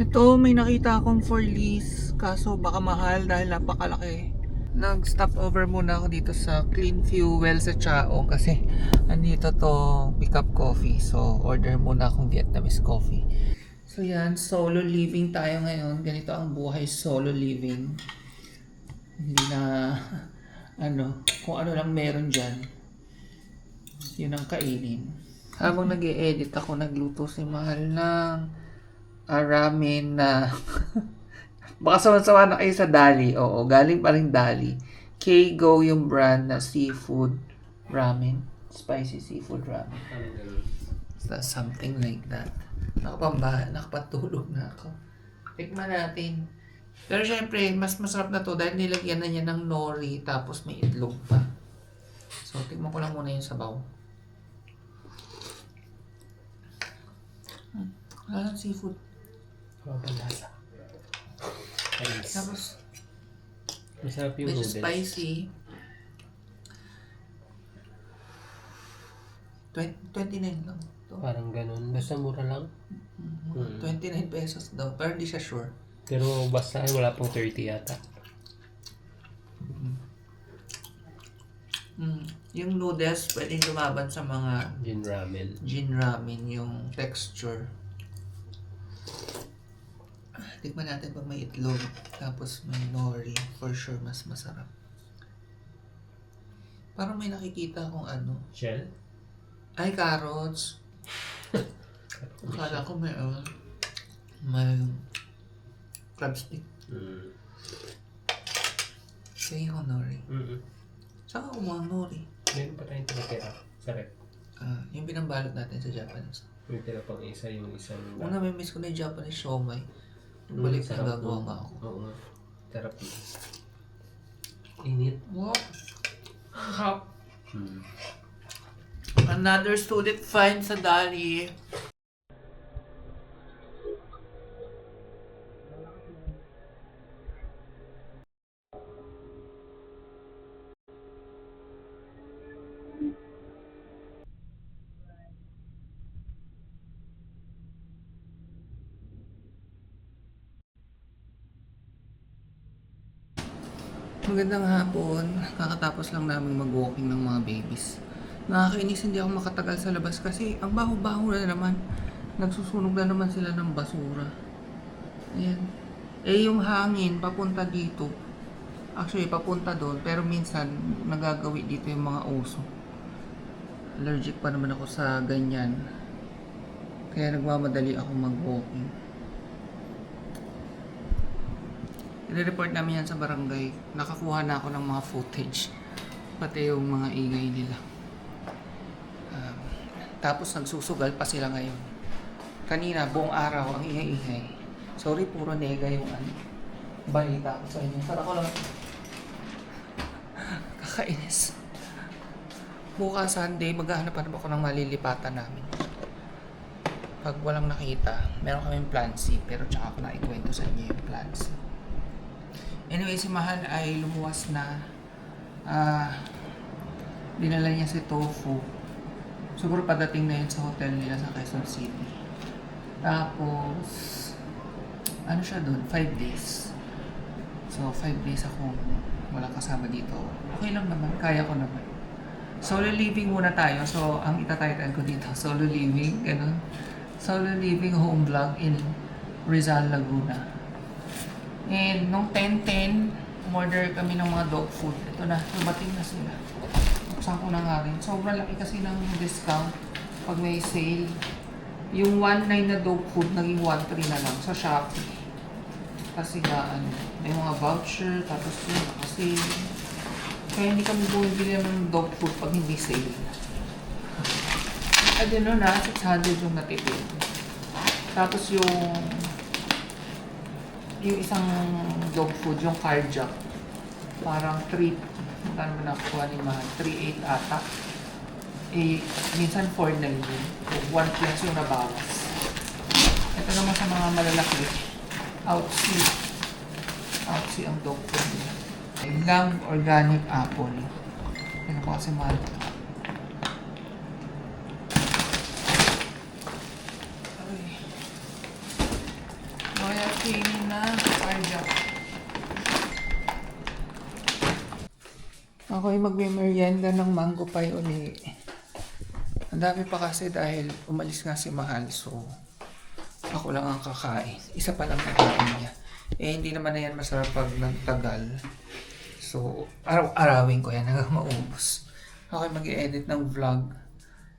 Ito, may nakita akong for lease. Kaso baka mahal dahil napakalaki. Nag-stop over muna ako dito sa Clean Fuel sa Chao kasi andito to pick up coffee. So, order muna akong Vietnamese coffee. So yan, solo living tayo ngayon. Ganito ang buhay solo living. Hindi na, ano, kung ano lang meron dyan. Yun ang kainin. Habang nag edit ako, nagluto si Mahal ng ah, ramen na baka sama-sama na kayo sa Dali. Oo, galing pa rin Dali. K-Go yung brand na seafood ramen. Spicy seafood ramen. So, something like that. Nakapamba, nakapatulog na ako. Tikman natin. Pero syempre, mas masarap na to dahil nilagyan na niya ng nori tapos may itlog pa. So, tikman ko lang muna yung sabaw. Hmm, Wala lang seafood. Pampalasa. Ayos. Tapos, Masarap yung medyo noodles. spicy. 20, 29 lang. To. Parang ganun. Basta mura lang. Mm, 29 pesos daw. Pero hindi siya sure. Pero basta ay wala pang 30 yata. Mm. Yung noodles, pwedeng lumaban sa mga Gin ramen. gin ramen, yung texture. Tikman natin pag may itlog, tapos may nori, for sure mas masarap. Parang may nakikita akong ano, Shell? ay carrots. Akala ko may, uh, may crab stick. Mm. Kaya yung nori. Mm-mm. Saka kumuha ng nori. Meron pa tayong tinatira sa rep. Ah, yung pinambalot natin sa Japanese. May tira pang isa yung isang... Una, may miss ko na yung Japanese siomai. Balik na sarap gagawa nga ako. Oo nga. Yun. Init. Wow! Hap! Hmm. Another student find sa Dali. Magandang hapon. Kakatapos lang namin mag-walking ng mga babies. Nakakainis hindi ako makatagal sa labas kasi ang baho-baho na naman. Nagsusunog na naman sila ng basura. Ayan. Eh yung hangin papunta dito. Actually papunta doon pero minsan nagagawi dito yung mga uso. Allergic pa naman ako sa ganyan. Kaya nagmamadali ako mag-walking. I-report namin yan sa barangay. Nakakuha na ako ng mga footage. Pati yung mga ingay nila. Um, tapos nagsusugal pa sila ngayon. Kanina, buong araw, ang ingay-ingay. Sorry, puro nega yung ano. Balita ko sa inyo. Sana ko lang. Kakainis. Bukas Sunday, maghahanap pa ako ng malilipatan namin. Pag walang nakita, meron kaming plan C, pero tsaka ko na ikwento sa inyo yung plan C. Anyway, si Mahal ay lumuwas na. Ah, dinala niya si Tofu. Siguro padating na yun sa hotel nila sa Quezon City. Tapos, ano siya doon? Five days. So, five days ako wala kasama dito. Okay lang naman, kaya ko naman. Solo living muna tayo. So, ang itatitle ko dito, solo living, ganun. Solo living home vlog in Rizal, Laguna. And nung 10-10, umorder kami ng mga dog food. Ito na, dumating na sila. Buksan ko na nga rin. Sobrang laki kasi ng discount pag may sale. Yung 1.9 na dog food, naging 1.3 na lang sa Shopee. Kasi nga, ano, may mga voucher, tapos yun, kasi kaya hindi kami bumibili ng dog food pag hindi sale. At yun na, 600 yung natipid. Tapos yung yung isang dog food, yung carjack, parang 3, magkano ba nakuha ni Mahal? 3.8 ata. Eh, minsan 4 na yun. 1 plus yung nabawas. Ito naman sa mga malalaki, outsea. Outsea ang dog food nila. Lang organic apple. Ano ko kasi mahal ito. Ay. Okay, kainin na. Kaya. Ako ay magme-merienda ng mango pie uli. Ang dami pa kasi dahil umalis nga si Mahal so ako lang ang kakain. Isa pa lang kakain niya. Eh hindi naman na yan masarap pag nagtagal. So araw-arawin ko yan hanggang maubos. Ako ay mag-edit ng vlog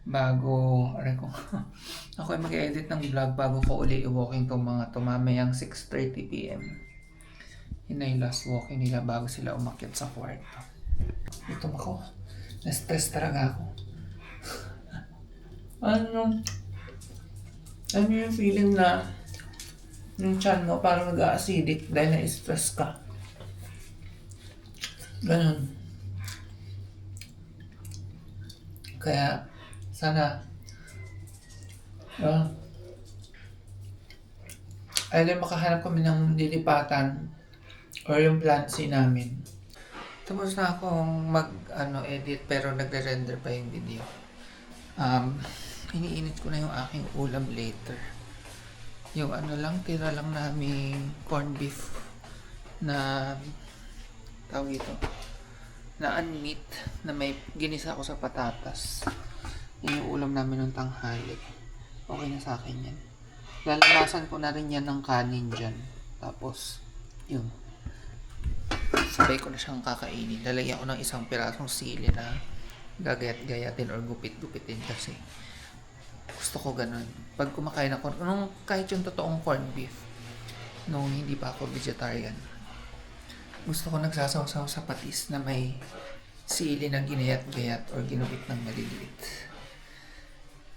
bago, aray ko, ako ay mag-edit ng vlog bago ko uli i-walking tong mga to mamayang 6.30pm. Yun na yung last walking nila bago sila umakyat sa kwarto. Gutom ako. Na-stress talaga ako. ano, ano yung feeling na yung chan mo parang nag-acidic dahil na-stress ka. Ganun. Kaya, sana, uh, ay din makahanap kami ng lilipatan or yung plan namin. Tapos na akong mag ano edit pero nagre-render pa yung video. Um, iniinit ko na yung aking ulam later. Yung ano lang, tira lang namin corned beef na tawag ito na unmeat na may ginisa ko sa patatas. Yun yung ulam namin ng tanghali. Okay na sa akin yan. Lalamasan ko na rin yan ng kanin dyan. Tapos, yun. Sabay ko na siyang kakainin. Lalagyan ko ng isang pirasong sili na gagayat-gayatin or gupit-gupitin kasi gusto ko ganun. Pag kumakain ako, nung kahit yung totoong corned beef, nung hindi pa ako vegetarian, gusto ko nagsasawsaw sa patis na may sili na ginayat-gayat or ginupit ng maliliit.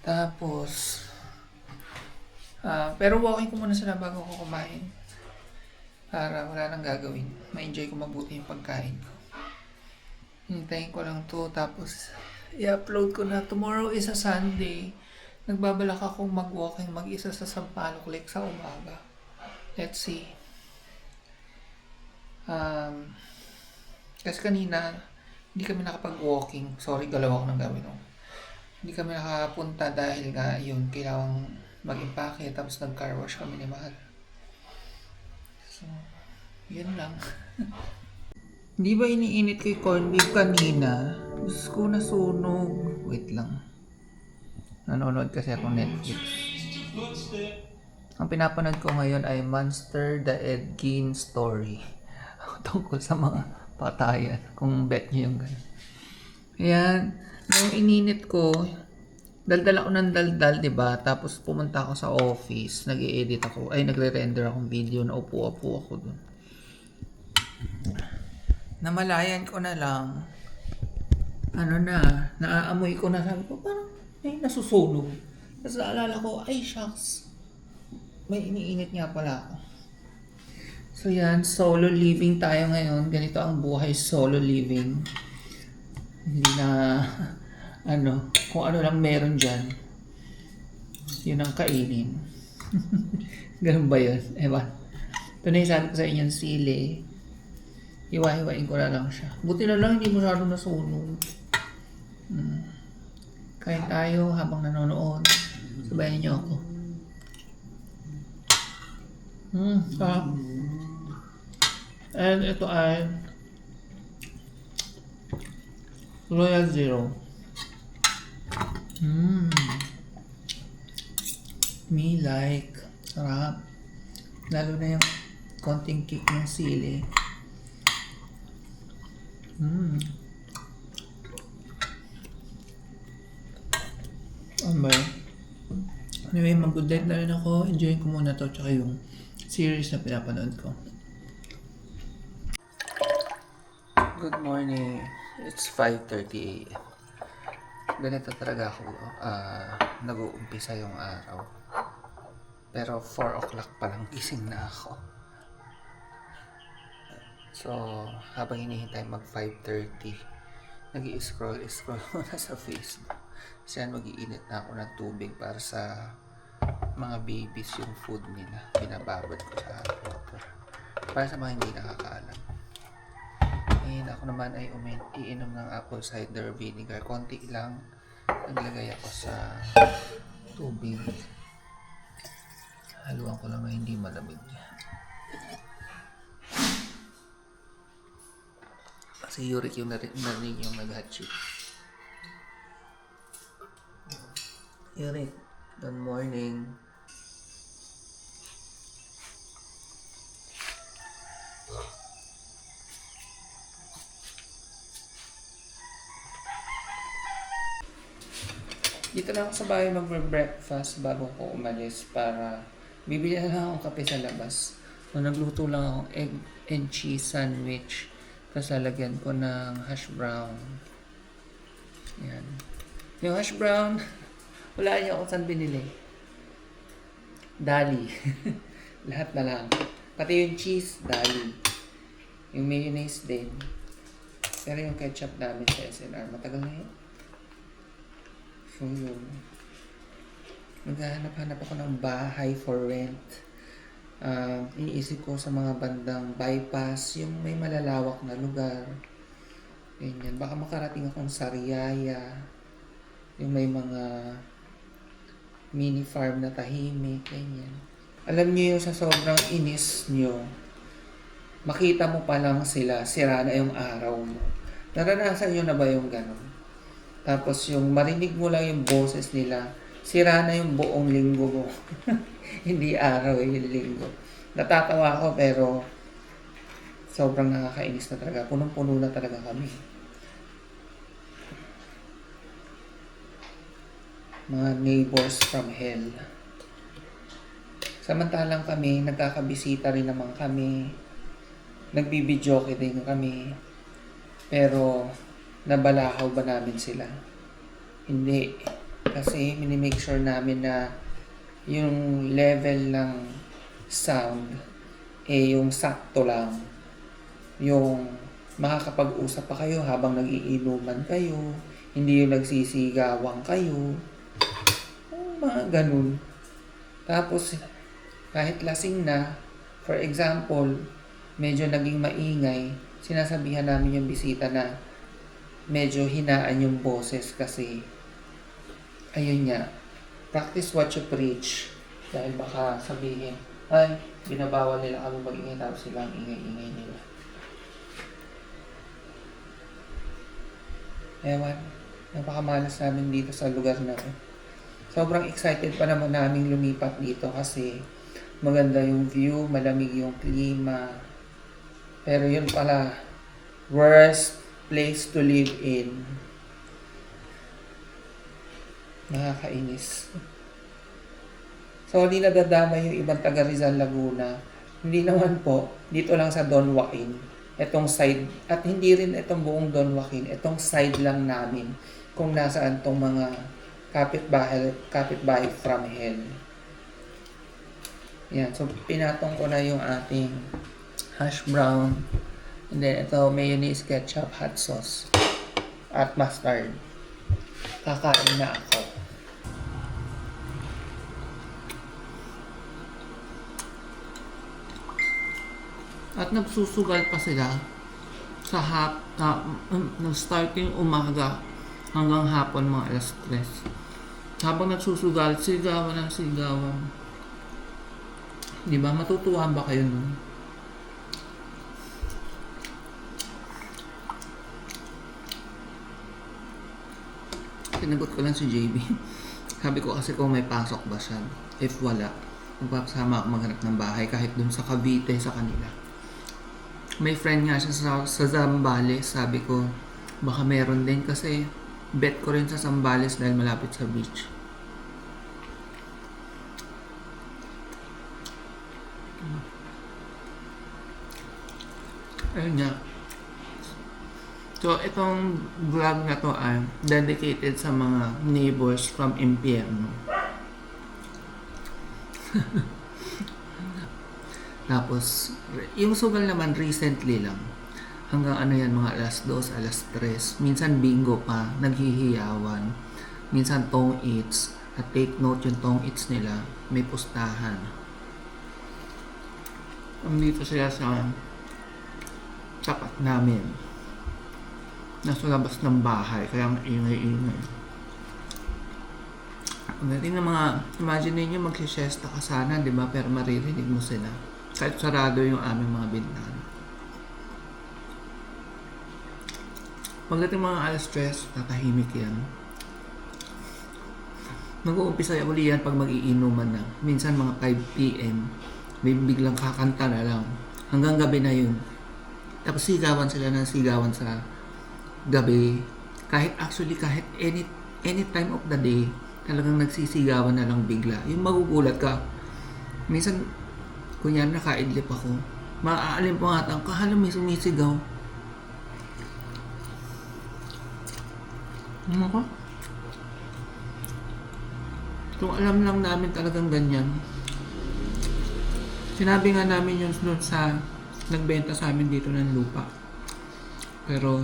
Tapos, ah pero walking ko muna sila bago ko kumain. Para wala nang gagawin. Ma-enjoy ko mabuti yung pagkain ko. Hintayin ko lang to tapos i-upload ko na. Tomorrow is a Sunday. Nagbabalak akong mag-walking mag-isa sa Sampaloc Lake sa umaga. Let's see. Um, kasi kanina, hindi kami nakapag-walking. Sorry, galaw ako ng gawin. No? Hindi kami nakapunta dahil nga yun, kailangan mag-impake tapos nag-car wash kami ni Mahal. Yun lang. Di ba iniinit ko yung corned beef kanina? Diyos ko nasunog. Wait lang. Nanonood kasi ako Netflix. Ang pinapanood ko ngayon ay Monster the Ed Gein Story. Tungkol sa mga patayan. Kung bet niyo yung gano'n. Ayan. Nung ininit ko, daldal ako ng daldal, di ba? Tapos pumunta ako sa office, nag edit ako, ay nagre-render akong video, naupo-upo ako dun. Namalayan ko na lang, ano na, naaamoy ko na, sabi ko, parang may nasusunog. Tapos naalala ko, ay shucks, may iniinit nga pala ako. So yan, solo living tayo ngayon. Ganito ang buhay solo living. Hindi na, ano, kung ano lang meron dyan, yun ang kainin. Ganun ba yun? Ewan. Ito na yung sabi ko sa inyong sili. Iwa-hiwain ko na lang siya. Buti na lang hindi masyado nasunog. Hmm. Kain tayo habang nanonood. Sabayan niyo ako. Hmm, sarap. And ito ay Royal Zero. Mmm. Me like. Sarap. Lalo na yung konting kick ng sili. Mmm. Ano ba yun? Anyway, mag-good na rin ako. Enjoy ko muna to. Tsaka yung series na pinapanood ko. Good morning. It's 5.30 a.m. Ganito talaga ako ah, nag-uumpisa yung araw. Pero 4 o'clock pa lang gising na ako. So, habang hinihintay mag 5.30, nag scroll scroll muna sa Facebook. Kasi yan, mag-iinit na ako ng tubig para sa mga babies yung food nila. Binababad ko sa water. Para sa mga hindi nakakaalam. And ako naman ay umin, iinom ng apple cider vinegar. Konti lang naglagay ako sa tubig. Haluan ko lang na hindi malamig. Kasi Yurik yung nari- narinig yung nag-hatchit. Yurik, good morning. Dito na ako sa bahay magbe-breakfast bago ko umalis para bibili lang akong kape sa labas. So, nagluto lang akong egg and cheese sandwich. Tapos lalagyan ko ng hash brown. Yan. Yung hash brown, wala niyo kung saan binili. Dali. Lahat na lang. Pati yung cheese, dali. Yung mayonnaise din. Pero yung ketchup namin sa SNR, matagal na yun. So yun. Maghahanap-hanap ako ng bahay for rent. Ah, iniisip ko sa mga bandang bypass, yung may malalawak na lugar. Ganyan. Baka makarating akong Sariaya. Yung may mga mini farm na tahimik. Ganyan. Alam niyo yung sa sobrang inis niyo, makita mo pa lang sila, sira na yung araw mo. Naranasan niyo na ba yung ganun? Tapos yung marinig mo lang yung boses nila, sira na yung buong linggo mo. Hindi araw, eh, yung linggo. Natatawa ako pero sobrang nakakainis na talaga. Punong-puno na talaga kami. Mga neighbors from hell. Samantalang kami, nagkakabisita rin naman kami. Nagbibidyoke din kami. Pero, nabalahaw ba namin sila? Hindi. Kasi minimake sure namin na yung level ng sound eh yung sakto lang. Yung makakapag-usap pa kayo habang nagiinuman kayo. Hindi yung nagsisigawan kayo. Mga ganun. Tapos, kahit lasing na, for example, medyo naging maingay, sinasabihan namin yung bisita na medyo hinaan yung boses kasi ayun nga, practice what you preach. Dahil baka sabihin, ay, binabawal nila kami mag-ingay tapos sila ang ingay-ingay nila. Ewan, napakamalas namin dito sa lugar na to. Sobrang excited pa naman namin lumipat dito kasi maganda yung view, malamig yung klima. Pero yun pala, worst place to live in. Nakakainis. So, hindi nadadama yung ibang taga Rizal Laguna. Hindi naman po, dito lang sa Don Joaquin. Itong side, at hindi rin itong buong Don Joaquin, itong side lang namin kung nasaan tong mga kapitbahay, kapitbahay from hell. Yan, so pinatong ko na yung ating hash brown. And then ito, mayonnaise, ketchup, hot sauce, at mustard. Kakain na ako. At nagsusugal pa sila sa hap na um, starting umaga hanggang hapon mga alas 3. Habang nagsusugal, sigawan ng sigawan. Di ba? Matutuwa ba kayo nun? Sinagot ko lang si JB. Sabi ko kasi kung may pasok ba siya. If wala, magpapasama ako maghanap ng bahay kahit dun sa Cavite sa kanila. May friend nga siya sa, sa Zambales. Sabi ko, baka meron din kasi bet ko rin sa Zambales dahil malapit sa beach. Ayun nga. So, itong vlog na to ay dedicated sa mga neighbors from impyerno. Tapos, yung sugal naman recently lang. Hanggang ano yan, mga alas 2, alas 3. Minsan bingo pa, naghihiyawan. Minsan tong eats. At take note yung tong eats nila, may pustahan. Nandito sila sa tapat namin. Nasa labas ng bahay, kaya ang ingay-ingay. Ang galing ng mga, imagine ninyo magsisiesta ka sana, di ba? Pero maririnig mo sila. Kahit sarado yung aming mga bintana. Pagdating mga alas stress, tatahimik yan. Mag-uumpisa uli yan pag mag-iinuman na. Minsan mga 5 p.m. May biglang kakanta na lang. Hanggang gabi na yun. Tapos sigawan sila ng sigawan sa gabi. Kahit actually, kahit any, any time of the day, talagang nagsisigawan na lang bigla. Yung magugulat ka. Minsan, kunyari nakaidlip ako. Maaalim pa nga ka, hala may sumisigaw. Ano ko? Kung alam lang namin talagang ganyan. Sinabi nga namin yun doon sa nagbenta sa amin dito ng lupa. Pero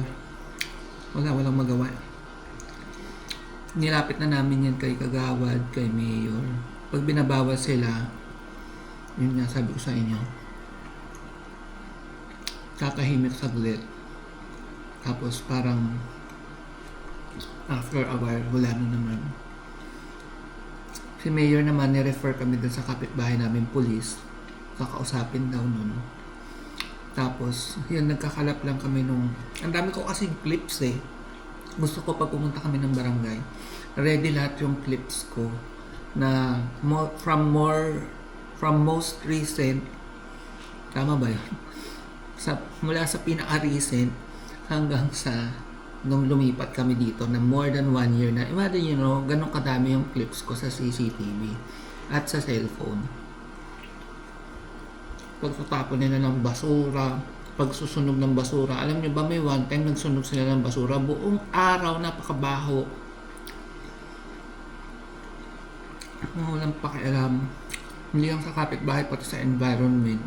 wala, walang magawa. Nilapit na namin yan kay Kagawad, kay Mayor. Pag binabawas sila, yun nga sabi ko sa inyo, kakahimik saglit. Tapos parang after a while, wala na naman. Si Mayor naman, ni-refer kami dun sa kapitbahay namin, police. Kakausapin daw nun. Tapos, yun, nagkakalap lang kami nung... Ang dami ko kasi clips eh. Gusto ko pag pumunta kami ng barangay, ready lahat yung clips ko na mo, from more from most recent tama ba yun? Sa, mula sa pinaka-recent hanggang sa nung lumipat kami dito na more than one year na imagine you know ganun kadami yung clips ko sa CCTV at sa cellphone. Pagtatapon nila ng basura pagsusunog ng basura alam nyo ba may one time nagsunog sila ng basura buong araw napakabaho. Walang pakialam hindi lang sa kapitbahay pati sa environment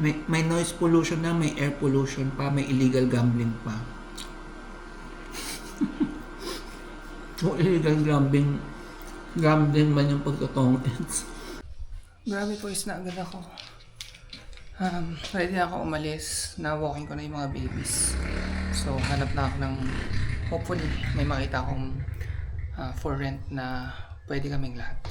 may, may noise pollution na may air pollution pa may illegal gambling pa o illegal gambling gambling man yung pagtotong Grabe po, is na agad ako. Um, ready na ako umalis. Na-walking ko na yung mga babies. So, hanap na ako ng, hopefully, may makita akong ah, for rent na pwede kaming lahat.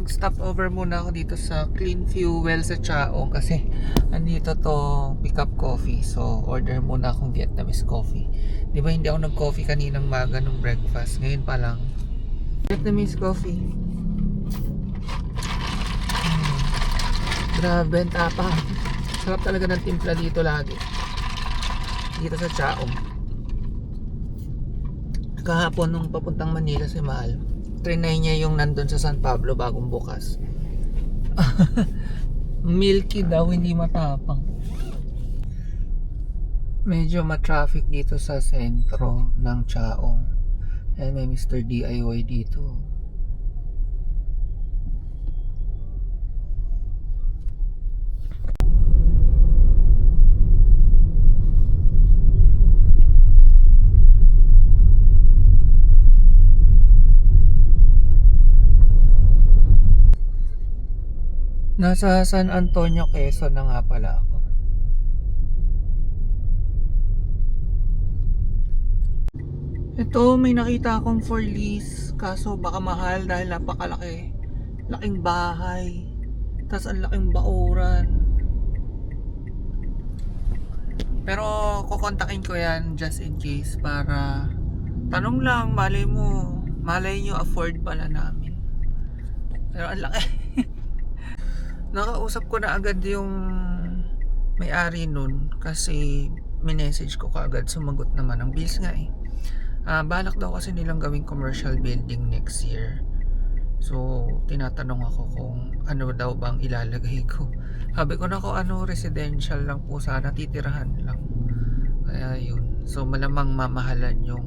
Nag-stop over muna ako dito sa Clean Fuel sa Chaong kasi andito to pick up coffee. So, order muna akong Vietnamese coffee. Di ba hindi ako nag-coffee kaninang maga nung breakfast. Ngayon pa lang. Vietnamese coffee. Mm. Grabe, ang tapa. Sarap talaga ng timpla dito lagi. Dito sa Chaong. Kahapon nung papuntang Manila si Mahal trinay niya yung nandun sa San Pablo bagong bukas. Milky daw, hindi matapang. Medyo ma-traffic dito sa sentro ng Chaong. Eh, may Mr. DIY dito. Nasa San Antonio, Quezon na nga pala ako. Ito, may nakita akong for lease. Kaso baka mahal dahil napakalaki. Laking bahay. Tapos ang laking bauran. Pero kukontakin ko yan just in case para tanong lang, malay mo, malay nyo afford pala namin. Pero ang laki. Nakausap ko na agad yung may-ari nun kasi minessage ko kaagad sumagot naman ang bills nga eh. Ah, balak daw kasi nilang gawing commercial building next year. So, tinatanong ako kung ano daw bang ilalagay ko. Sabi ko na ko ano residential lang po sana titirahan lang. Kaya yun. So malamang mamahalan yung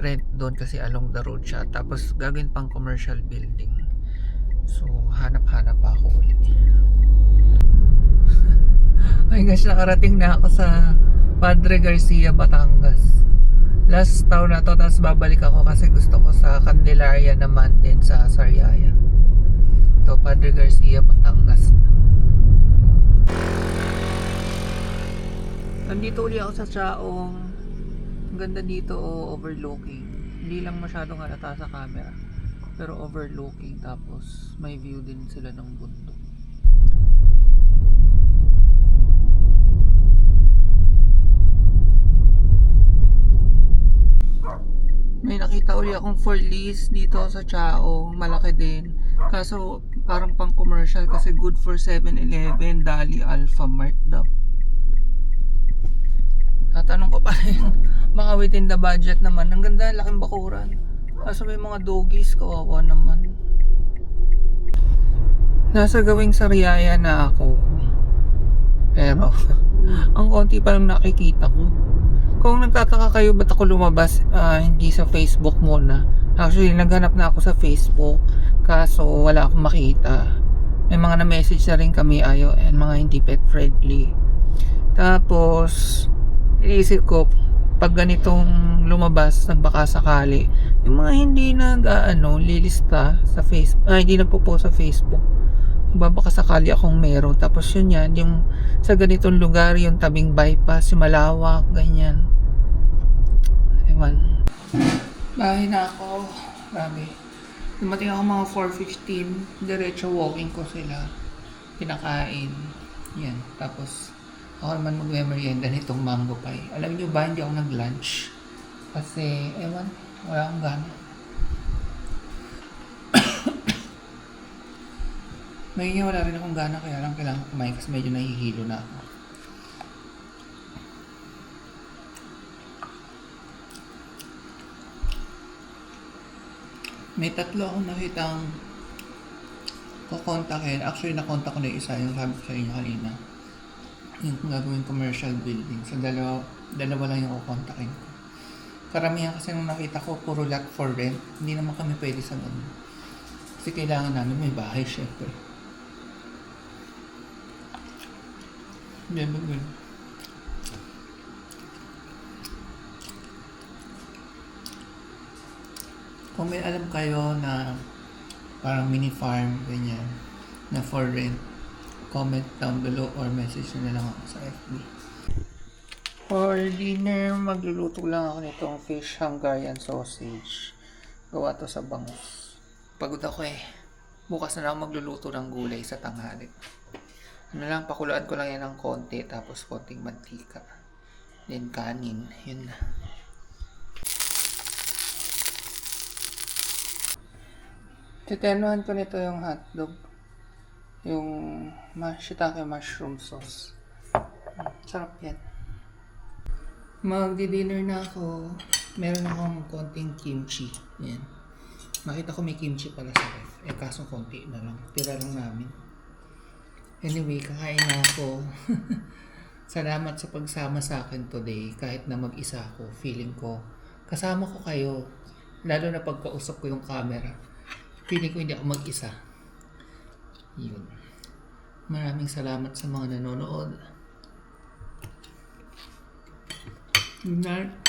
rent doon kasi along the road siya. Tapos gagawin pang commercial building. So hanap-hanap pa ako ulit. Ay gosh, nakarating na ako sa Padre Garcia, Batangas. Last town na to, tapos babalik ako kasi gusto ko sa Candelaria naman din sa Sariaya. Ito, Padre Garcia, Batangas. Nandito uli ako sa Chaong. Ang ganda dito, oh, overlooking. Hindi lang masyadong halata sa camera. Pero overlooking, tapos may view din sila ng bundok. May nakita uli akong for lease dito sa Chaong. Malaki din. Kaso parang pang commercial kasi good for 7-Eleven, Dali, Alpha Mart daw. Tatanong ko pa rin, baka within the budget naman. Ang ganda, laking bakuran. Kaso may mga doggies, kawawa naman. Nasa gawing sariaya na ako. Pero, ang konti pa lang nakikita ko. Kung nagtataka kayo ba't ako lumabas, ah, hindi sa Facebook muna. Actually, naghanap na ako sa Facebook. Kaso, wala akong makita. May mga na-message na rin kami ayaw and mga hindi pet friendly. Tapos, iniisip ko, pag ganitong lumabas, nagbaka sakali, yung mga hindi nag, ano, lilista sa Facebook, ah, hindi nagpo-post sa Facebook, magbabaka sakali akong meron. Tapos yun yan, yung sa ganitong lugar, yung tabing bypass, yung malawak, ganyan. Ewan. Bahay na ako. Grabe. Dumating ako mga 4.15. Diretso walking ko sila. Pinakain. Yan. Tapos, ako naman magme-merienda nitong mango pie. Alam niyo ba, hindi ako nag-lunch. Kasi, ewan, wala akong gana. May wala rin akong gana, kaya lang kailangan kumain kasi medyo nahihilo na ako. May tatlo akong nakitang kukontakin. Actually, nakontak ko na isa, yung sabi ko sa inyo kanina. Yung gagawin commercial building. So, dalawa, dalawa lang yung kukontakin ko. Karamihan kasi nung nakita ko, puro lot for rent. Hindi naman kami pwede sa ganun. Kasi kailangan namin may bahay, syempre. Hindi ba? Kung may alam kayo na parang mini farm, ganyan, na for rent, comment down below or message na lang ako sa FB. For dinner, magluluto lang ako nitong fish Hungarian sausage. Gawa to sa bangus. Pagod ako eh. Bukas na lang magluluto ng gulay sa tanghali. Ano lang, pakuluan ko lang yan ng konti, tapos konting mantika. Then kanin, yun na. Titenuhan ko nito yung hotdog. Yung shiitake mushroom sauce. Sarap yan. Magdi-dinner na ako. Meron akong konting kimchi. Yan. Nakita ko may kimchi pala sa ref. Eh kaso konti na lang. Tira lang namin. Anyway, kakain na ako. Salamat sa pagsama sa akin today. Kahit na mag-isa ako, feeling ko, kasama ko kayo. Lalo na pagkausap ko yung camera. Feeling ko hindi ako mag-isa. Yun. Maraming salamat sa mga nanonood. Night.